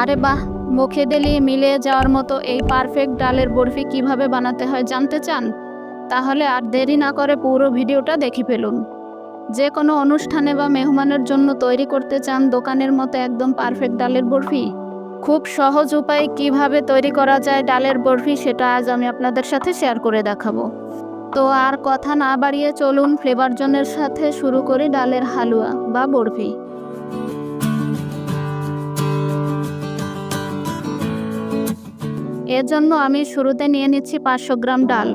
আরে বাহ, মুখে দিলিয়ে মিলিয়ে যাওয়ার মতো এই পারফেক্ট ডালের বরফি কীভাবে বানাতে হয় জানতে চান? তাহলে আর দেরি না করে পুরো ভিডিওটা দেখে ফেলুন। যে কোনো অনুষ্ঠানে বা মেহমানের জন্য তৈরি করতে চান দোকানের মতো একদম পারফেক্ট ডালের বরফি? খুব সহজ উপায়ে কীভাবে তৈরি করা যায় ডালের বরফি সেটা আজ আমি আপনাদের সাথে শেয়ার করে দেখাবো। তো আর কথা না বাড়িয়ে চলুন ফ্লেভার জনের সাথে শুরু করি ডালের হালুয়া বা বরফি। এর জন্য আমি শুরুতে নিয়ে নিচ্ছি পাঁচশো গ্রাম ডাল।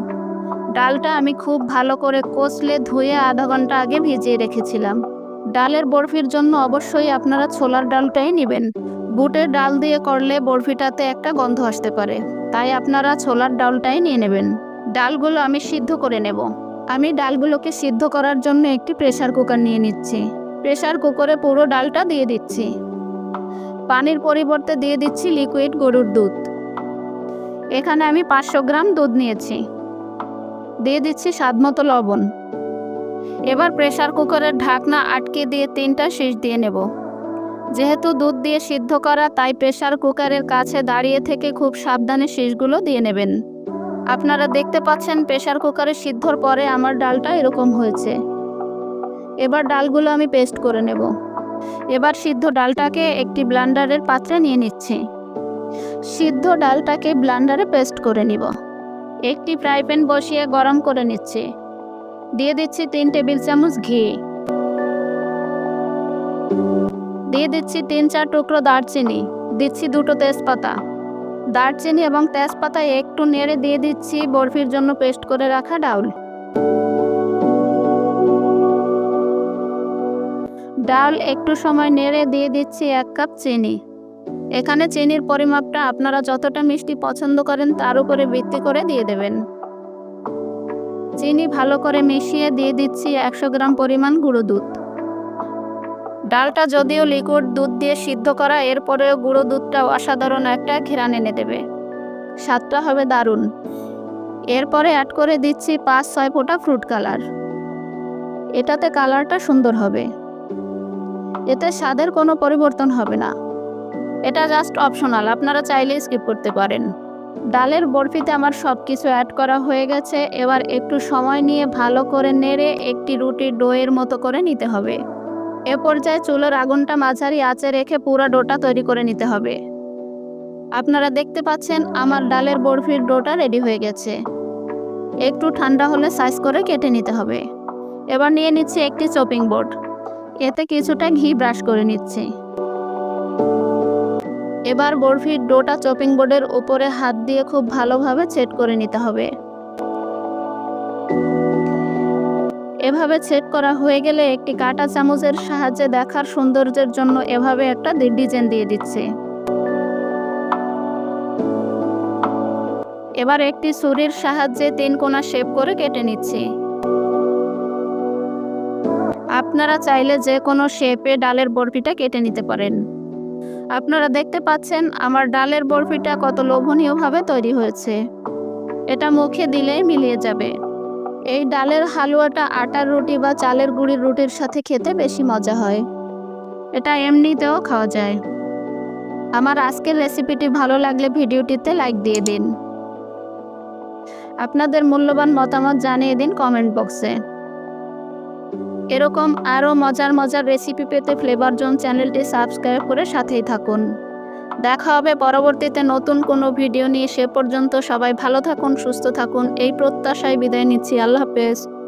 ডালটা আমি খুব ভালো করে কষলে ধুয়ে আধা ঘণ্টা আগে ভিজিয়ে রেখেছিলাম। ডালের বরফির জন্য অবশ্যই আপনারা ছোলার ডালটাই নেবেন। বুটের ডাল দিয়ে করলে বরফিটাতে একটা গন্ধ আসতে পারে, তাই আপনারা ছোলার ডালটাই নিয়ে নেবেন। ডালগুলো আমি সিদ্ধ করে নেব। আমি ডালগুলোকে সিদ্ধ করার জন্য একটি প্রেশার কুকার নিয়ে নিচ্ছি। প্রেশার কুকারে পুরো ডালটা দিয়ে দিচ্ছি। পানির পরিবর্তে দিয়ে দিচ্ছি লিকুইড গরুর দুধ। এখানে আমি পাঁচশো গ্রাম দুধ নিয়েছি। দিয়ে দিচ্ছি স্বাদমতো লবণ। এবার প্রেশার কুকারের ঢাকনা আটকে দিয়ে তিনটা শীষ দিয়ে নেব। যেহেতু দুধ দিয়ে সিদ্ধ করা, তাই প্রেশার কুকারের কাছে দাঁড়িয়ে থেকে খুব সাবধানে শীষগুলো দিয়ে নেবেন। আপনারা দেখতে পাচ্ছেন প্রেশার কুকারে সিদ্ধর পরে আমার ডালটা এরকম হয়েছে। এবার ডালগুলো আমি পেস্ট করে নেব। এবার সিদ্ধ ডালটাকে একটি ব্লান্ডারের পাত্রে নিয়ে নিচ্ছি। সিদ্ধ ডালটাকে ব্লান্ডারে পেস্ট করে নিব। একটি ফ্রাই প্যান বসিয়ে গরম করে নিচ্ছি। দিয়ে দিচ্ছি তিন টেবিল চামচ ঘি। দিয়ে দিচ্ছি তিন চার টুকরো দারচিনি। দিচ্ছি দুটো তেজপাতা। দারচিনি এবং তেজপাতা একটু নেড়ে দিয়ে দিচ্ছি বরফির জন্য পেস্ট করে রাখা ডাউল। ডাল একটু সময় নেড়ে দিয়ে দিচ্ছি এক কাপ চিনি। এখানে চিনির পরিমাপটা আপনারা যতটা মিষ্টি পছন্দ করেন তার উপরে ভিত্তি করে দিয়ে দেবেন। চিনি ভালো করে মিশিয়ে দিয়ে দিচ্ছি একশো গ্রাম পরিমাণ গুঁড়ো দুধ। ডালটা যদিও লিকুইড দুধ দিয়ে সিদ্ধ করা, এরপরেও গুঁড়ো দুধটা অসাধারণ একটা ঘেরান এনে দেবে। স্বাদটা হবে দারুণ। এরপরে অ্যাড করে দিচ্ছি পাঁচ ছয় ফোঁটা ফ্রুট কালার এটাতে কালারটা সুন্দর হবে। এতে স্বাদের কোনো পরিবর্তন হবে না। এটা জাস্ট অপশনাল আপনারা চাইলে স্কিপ করতে পারেন। ডালের বরফিতে আমার সব কিছু অ্যাড করা হয়ে গেছে, এবার একটু সময় নিয়ে ভালো করে নেড়ে একটি রুটির ডোয়ের মতো করে নিতে হবে। এ পর্যায়ে চুলোর আগুনটা মাঝারি আঁচে রেখে পুরো ডোটা তৈরি করে নিতে হবে। আপনারা দেখতে পাচ্ছেন আমার ডালের বরফির ডোটা রেডি হয়ে গেছে। একটু ঠান্ডা হলে সাইজ করে কেটে নিতে হবে। এবার নিয়ে নিচ্ছি একটি চপিং বোর্ড এতে কিছুটা ঘি ব্রাশ করে নিচ্ছি। এবার বরফির ডোটা চপিং বোর্ডের উপরে হাত দিয়ে খুব ভালোভাবে সেট করে নিতে হবে। এভাবে সেট করা হয়ে গেলে একটি কাটা চামচের সাহায্যে দেখার সৌন্দর্যের জন্য এভাবে একটা ডিজাইন দিয়ে দিচ্ছে। এবার একটি ছুরির সাহায্যে তিন কোণা শেপ করে কেটে নিচ্ছি। আপনারা চাইলে যে কোনো শেপে ডালের বরফিটা কেটে নিতে পারেন। আপনারা দেখতে পাচ্ছেন আমার ডালের বরফিটা কত লোভনীয়ভাবে তৈরি হয়েছে। এটা মুখে দিলেই মিলিয়ে যাবে। এই ডালের হালুয়াটা আটার রুটি বা চালের গুঁড়ির রুটির সাথে খেতে বেশি মজা হয়। এটা এমনিতেও খাওয়া যায়। আমার আজকের রেসিপিটি ভালো লাগলে ভিডিওটিতে লাইক দিয়ে দিন। আপনাদের মূল্যবান মতামত জানিয়ে দিন কমেন্ট বক্সে। এরকম আরও মজার মজার রেসিপি পেতে ফ্লেভার জোন চ্যানেলটি সাবস্ক্রাইব করে সাথেই থাকুন। দেখা হবে পরবর্তীতে নতুন কোনো ভিডিও নিয়ে। সে পর্যন্ত সবাই ভালো থাকুন, সুস্থ থাকুন। এই প্রত্যাশায় বিদায় নিচ্ছি। আল্লাহ হাফেজ।